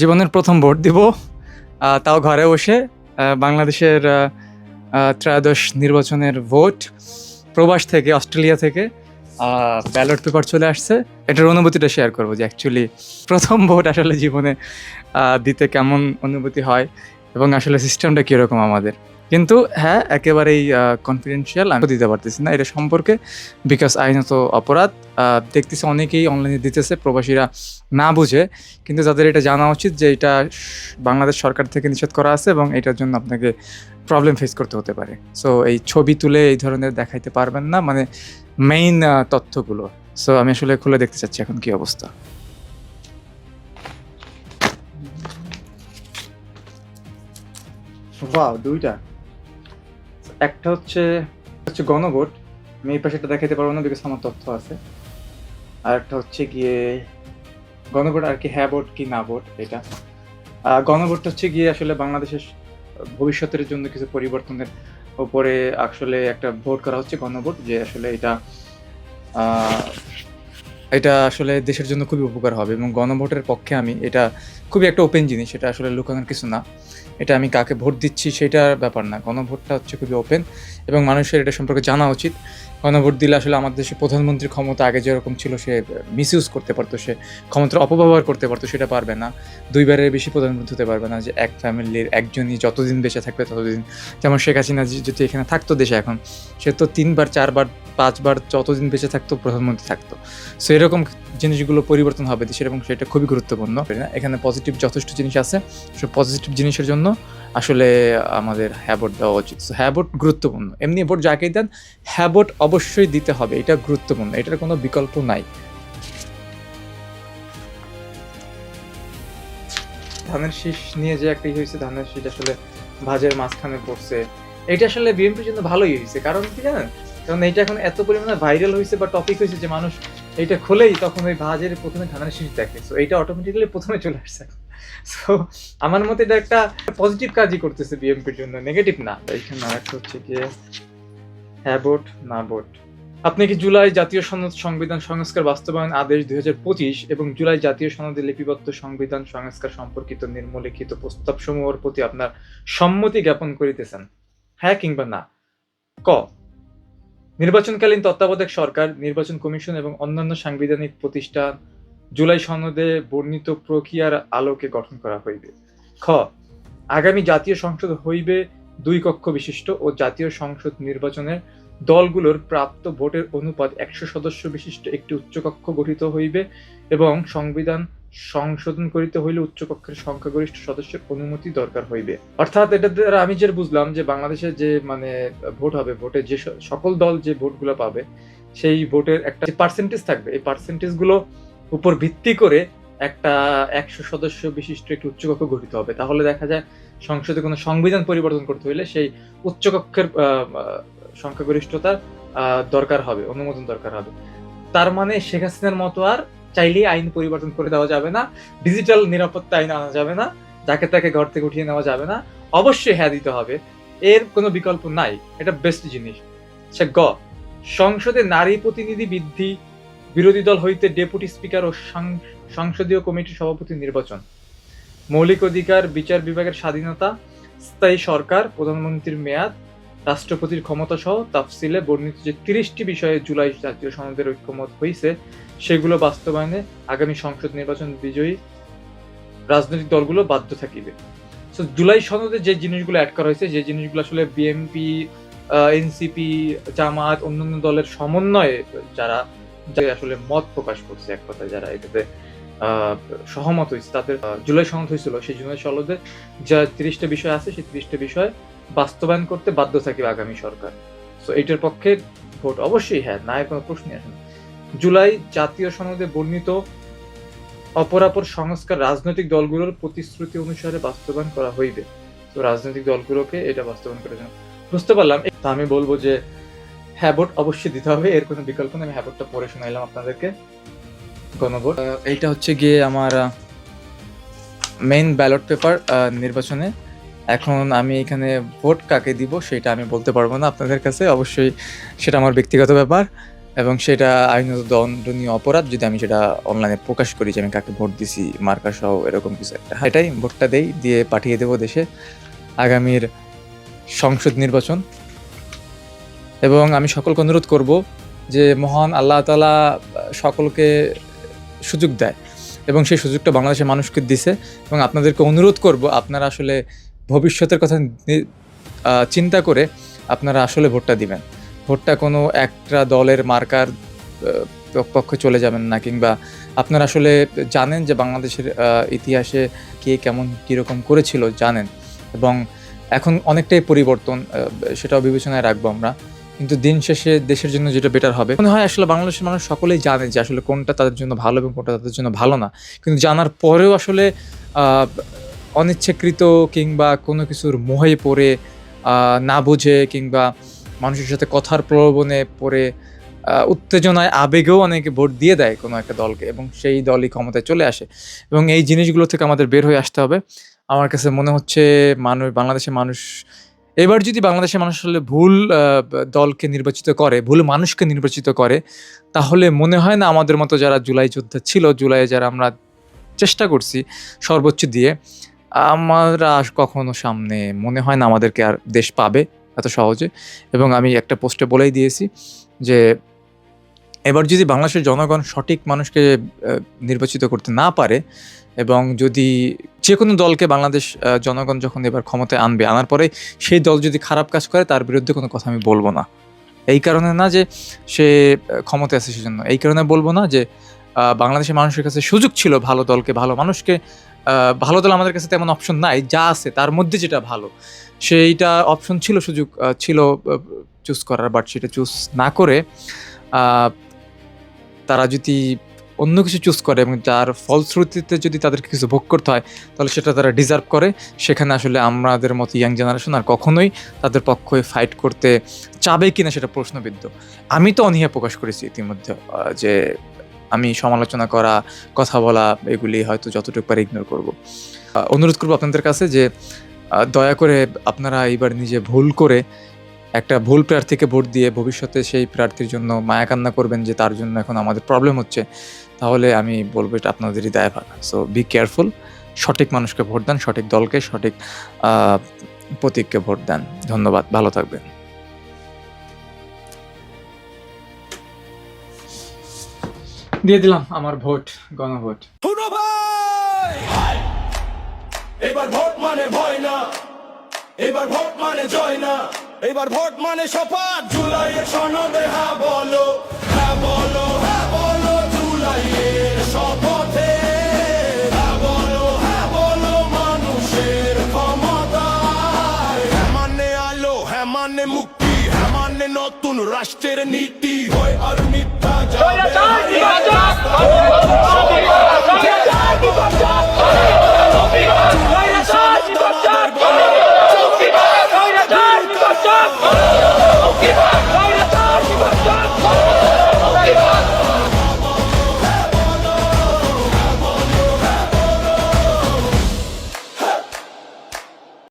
জীবনের প্রথম ভোট দিব। তাও ঘরে বসে বাংলাদেশের ত্রয়োদশ নির্বাচনের ভোট। প্রবাস থেকে, অস্ট্রেলিয়া থেকে ব্যালট পেপার চলে আসছে। এটার অনুভূতিটা শেয়ার করব যে অ্যাকচুয়ালি প্রথম ভোট আসলে জীবনে দিতে কেমন অনুভূতি হয় এবং আসলে সিস্টেমটা কীরকম আমাদের। কিন্তু হ্যাঁ একেবারেই কনফিডেন্সিয়াল আমি দিতে পারতেছি না। এটা সম্পর্কে বিকজ আইনত অপরাধ দেখতেছি অনেকেই অনলাইনে দিতেছে, প্রবাসীরা না বুঝে। কিন্তু তাদের এটা জানা উচিত যে এটা বাংলাদেশ সরকার থেকে নিষেধ করা আছে এবং এটার জন্য আপনাকে প্রবলেম ফেস করতে হতে পারে। সো এই ছবি তুলে এই ধরনের দেখাইতে পারবেন না মানে মেইন তথ্যগুলো। সো আমি আসলে খুলে দেখতে চাচ্ছি এখন কি অবস্থা। ওয়াও দুইটা। একটা হচ্ছে হচ্ছে গণভোট। আমি এই পাশেটা দেখাতে পারব না বিকজ আমার তথ্য আছে। আর একটা হচ্ছে গিয়ে গণভোট আর কি হ্যাঁ ভোট কি না ভোট এটা। আহ, গণভোটটা হচ্ছে গিয়ে আসলে বাংলাদেশের ভবিষ্যতের জন্য কিছু পরিবর্তনের উপরে আসলে একটা ভোট করা হচ্ছে গণভোট যে আসলে এটা এটা আসলে দেশের জন্য খুবই উপকার হবে। এবং গণভোটের পক্ষে আমি এটা খুবই একটা ওপেন জিনিস, এটা আসলে লুকানোর কিছু না। এটা আমি কাকে ভোট দিচ্ছি সেটার ব্যাপার না। গণভোটটা হচ্ছে খুবই ওপেন এবং মানুষের এটা সম্পর্কে জানা উচিত। গণভোট দিলে আসলে আমাদের দেশে প্রধানমন্ত্রীর ক্ষমতা আগে যেরকম ছিল, সে মিস ইউজ করতে পারতো, সে ক্ষমতার অপব্যবহার করতে পারতো, সেটা পারবে না। দুইবারের বেশি প্রধানমন্ত্রী হতে পারবে না যে এক ফ্যামিলির একজনই যতদিন বেঁচে থাকবে ততদিন। যেমন শেখ হাসিনা যদি এখানে থাকতো দেশে এখন, সে তো তিনবার, চারবার, পাঁচবার যতদিন বেঁচে থাকতো, প্রধানমন্ত্রী থাকতো। সো এরকম জিনিসগুলো পরিবর্তন হবে দেশের এবং সেটা খুবই গুরুত্বপূর্ণ। এখানে পজিটিভ যথেষ্ট জিনিস আছে সব পজিটিভ জিনিসের জন্য আসলে আমাদের হ্যাবোট দেওয়া উচিত। সো হ্যাবোট গুরুত্বপূর্ণ। এমনি ভোট যাকেই দেন হ্যাবোট অবশ্যই দিতে হবে, এটা গুরুত্বপূর্ণ, এটার কোনো বিকল্প নাই। ধানের শীষ নিয়ে যে একটা ই হয়েছে, ধানের শীষ আসলে ভাজের মাঝখানে পড়ছে, এটা আসলে বিএনপির জন্য ভালোই হয়েছে। কারণ কি জানেন? কারণ এটা এখন এত পরিমাণে ভাইরাল হয়েছে বা টপিক হয়েছে যে মানুষ এইটা খুলেই তখন ওই ভাজের প্রথমে ধানের শীষ দেখে। সো এইটা অটোমেটিক্যালি প্রথমে চলে আসছে সো আমার মতে এটা একটা পজিটিভ কাজই করতেছে বিএমপির জন্য। নেগেটিভ না। এইখানে আরেকটা হচ্ছে গিয়ে হ্যাঁ না ভোট আপনি কি জুলাই জাতীয় সনদ সংবিধান সংস্কার বাস্তবায়ন আদেশ দুই হাজার পঁচিশ এবং জুলাই জাতীয় সনদে লিপিবদ্ধ সংবিধান সংস্কার সম্পর্কিত নির্মলিখিত প্রস্তাবসমূহের প্রতি আপনার সম্মতি জ্ঞাপন করিতেছেন? হ্যাঁ কিংবা না? ক নির্বাচনকালীন তত্ত্বাবধায়ক সরকার, নির্বাচন কমিশন এবং অন্যান্য সাংবিধানিক প্রতিষ্ঠান জুলাই সনদে বর্ণিত প্রক্রিয়ার আলোকে গঠন করা হইবে। খ, আগামী জাতীয় সংসদ হইবে দুই কক্ষ বিশিষ্ট ও জাতীয় সংসদ নির্বাচনের দলগুলোর প্রাপ্ত ভোটের অনুপাত একশো সদস্য বিশিষ্ট একটি উচ্চকক্ষ গঠিত হইবে এবং সংবিধান সংশোধন করিতে হইলে উচ্চকক্ষের সংখ্যাগরিষ্ঠ সদস্যের অনুমতি দরকার হইবে। অর্থাৎ এটা দ্বারা আমি যে বুঝলাম যে বাংলাদেশের যে মানে ভোট হবে, ভোটে যে সকল দল যে ভোটগুলো পাবে, সেই ভোটের একটা পার্সেন্টেজ থাকবে, এই পার্সেন্টেজগুলো উপর ভিত্তি করে একটা একশো সদস্য বিশিষ্ট একটি উচ্চকক্ষ গঠিত হবে। তাহলে দেখা যায় সংসদে কোনো সংবিধান পরিবর্তন করতে হইলে সেই উচ্চকক্ষের সংখ্যাগরিষ্ঠতার দরকার হবে, অনুমোদন দরকার হবে। তার মানে শেখ হাসিনার মতো আর চাইলেই আইন পরিবর্তন করে দেওয়া যাবে না ডিজিটাল নিরাপত্তা আইন আনা যাবে না, যাকে তাকে ঘর থেকে উঠিয়ে নেওয়া যাবে না, অবশ্যই হ্যাঁ দিতে হবে। এর কোনো বিকল্প নাই, এটা বেস্ট জিনিস। সে গ, সংসদে নারী প্রতিনিধি বৃদ্ধি, বিরোধী দল হইতে ডেপুটি স্পিকার ও সংসদীয় কমিটির সভাপতি নির্বাচন। মৌলিক অধিকার, বিচার বিভাগের স্বাধীনতা, স্থায়ী সরকার, প্রধানমন্ত্রীর মেয়াদ রাষ্ট্রপতির ক্ষমতা সহ তাফসিলে বর্ণিত যে তিরিশটি বিষয়ে জুলাই জাতীয় সনদের ঐক্যমত হয়েছে সেগুলো বাস্তবায়নে আগামী সংসদ নির্বাচন বিজয়ী রাজনৈতিক দলগুলো বাধ্য থাকিবে। তো জুলাই সনদে যে জিনিসগুলো অ্যাড করা হয়েছে, যে জিনিসগুলো আসলে বিএনপি এনসিপি জামাত অন্যান্য দলের সমন্বয়ে যারা আসলে মত প্রকাশ করছে, এক কথায় যারা এটাতে সহমত হয়েছে তাদের জুলাই সনদ হয়েছিল, সেই জুলাই সনদে যা তিরিশটা বিষয় আছে, সেই তিরিশটা বিষয় বাস্তবায়ন করতে বাধ্য থাকবে আগামী সরকার। তো এটার পক্ষে ভোট অবশ্যই হ্যাঁ না কোনো প্রশ্নই আসে জুলাই জাতীয় সনদে বর্ণিত অপরাপর সংস্কার রাজনৈতিক দলগুলোর প্রতিশ্রুতি অনুসারে বাস্তবায়ন করা হইবে। তো রাজনৈতিক দলগুলোকে এটা বাস্তবায়ন করার জন্য। বুঝতে পারলাম। তা আমি বলব যে হ্যাঁ ভোট অবশ্যই দিতে হবে, এর কোনো বিকল্প নেই। আমি হ্যাঁ ভোটটা পড়ে শোনাইলাম আপনাদেরকে। গণভোট। এইটা হচ্ছে গিয়ে আমার মেইন ব্যালট পেপার নির্বাচনে। এখন আমি এখানে ভোট কাকে দিব সেটা আমি বলতে পারব না আপনাদের কাছে। অবশ্যই সেটা আমার ব্যক্তিগত ব্যাপার এবং সেটা আইনত দণ্ডনীয় অপরাধ, যদি আমি সেটা অনলাইনে প্রকাশ করি যে আমি কাকে ভোট দিছি, মার্কা সহ এরকম কিছু একটা। এটাই ভোটটা দেই, দিয়ে পাঠিয়ে দেবো দেশে আগামীর সংসদ নির্বাচন। এবং আমি সকলকে অনুরোধ করব যে মহান আল্লাহ তালা সকলকে সুযোগ দেয় এবং সেই সুযোগটা বাংলাদেশের মানুষকে দিছে। এবং আপনাদেরকে অনুরোধ করব, আপনারা আসলে ভবিষ্যতের কথা চিন্তা করে আপনারা আসলে ভোটটা দিবেন। ভোটটা কোনো একটা দলের মার্কার পক্ষে চলে যাবেন না কিংবা আপনারা আসলে জানেন যে বাংলাদেশের ইতিহাসে কে কেমন কীরকম করেছিল, জানেন। এবং এখন অনেকটাই পরিবর্তন সেটাও বিবেচনায় রাখব আমরা। কিন্তু দিন শেষে দেশের জন্য যেটা বেটার হবে, মনে হয় আসলে বাংলাদেশের মানুষ সকলেই জানে যে আসলে কোনটা তাদের জন্য ভালো এবং কোনটা তাদের জন্য ভালো না। কিন্তু জানার পরেও আসলে অনিচ্ছাকৃত কিংবা কোনো কিছুর মোহে পড়ে না বুঝে কিংবা মানুষের সাথে কথার প্রলোভনে পড়ে উত্তেজনায়, আবেগেও অনেকে ভোট দিয়ে দেয় কোনো একটা দলকে এবং সেই দলই ক্ষমতায় চলে আসে। এবং এই জিনিসগুলো থেকে আমাদের বের হয়ে আসতে হবে। আমার কাছে মনে হচ্ছে মানুষ বাংলাদেশের মানুষ, এবার যদি বাংলাদেশের মানুষ আসলে ভুল দলকে নির্বাচিত করে, ভুল মানুষকে নির্বাচিত করে, তাহলে মনে হয় না আমাদের মতো যারা জুলাই যোদ্ধা ছিল জুলাইয়ে যারা আমরা চেষ্টা করছি সর্বোচ্চ দিয়ে আমরা কখনো সামনে মনে হয় না আমাদেরকে আর দেশ পাবে এত সহজে। এবং আমি একটা পোস্টে বলেই দিয়েছি যে, এবার যদি বাংলাদেশের জনগণ সঠিক মানুষকে নির্বাচিত করতে না পারে এবং যদি যে কোনো দলকে বাংলাদেশ জনগণ যখন এবার ক্ষমতায় আনবে, আনার পরে সেই দল যদি খারাপ কাজ করে, তার বিরুদ্ধে কোনো কথা আমি বলব না। এই কারণে না যে সে ক্ষমতায় আছে সেজন্য। এই কারণে বলব না যে বাংলাদেশের মানুষের কাছে সুযোগ ছিল ভালো দলকে, ভালো মানুষকে ভালো দল আমাদের কাছে তেমন অপশন নাই, যা আছে তার মধ্যে যেটা ভালো। সেইটা অপশন ছিল, সুযোগ ছিল চুজ করার বাট সেটা চুজ না করে তারা যদি অন্য কিছু চুজ করে এবং যার ফলশ্রুতিতে যদি তাদেরকে কিছু ভোগ করতে হয়, তাহলে সেটা তারা ডিজার্ভ করে। সেখানে আসলে আমাদের মতো ইয়াং জেনারেশন আর কখনোই তাদের পক্ষে ফাইট করতে চাবে কিনা সেটা প্রশ্নবিদ্ধ। আমি তো অনীহা প্রকাশ করেছি ইতিমধ্যে যে আমি সমালোচনা করা, কথা বলা, এগুলি হয়তো যতটুকু পারে ইগনোর করব। অনুরোধ করব আপনাদের কাছে যে দয়া করে আপনারা এইবার নিজে ভুল করে একটা ভুল প্রার্থীকে ভোট দিয়ে ভবিষ্যতে সেই প্রার্থীর জন্য মায়া কান্না করবেন যে তার জন্য এখন আমাদের প্রবলেম হচ্ছে, তাহলে আমি বলব এটা আপনাদেরই দায়ভার সো বি কেয়ারফুল সঠিক মানুষকে ভোট দেন, সঠিক দলকে, সঠিক প্রতীককে ভোট দেন। ধন্যবাদ, ভালো থাকবেন। দিয়ে দিলাম আমার ভোট, গণভোট। এবার ভোট মানে ভয় না, এবার ভোট মানে জয় না, এবার ভোট মানে শপথ। জুলাইয়ের সনদে হ্যাঁ বলো হ্যাঁ বলো হ্যাঁ বলো, জুলাইয়ের শপথে। হ্যাঁ বলো হ্যাঁ বলো, মানুষের ক্ষমতায়। হ্যাঁ মানে আলো হ্যাঁ মানে মুক্তি। সামনে নতুন রাষ্ট্রের নীতি হয় আর মিথ্যা যাবে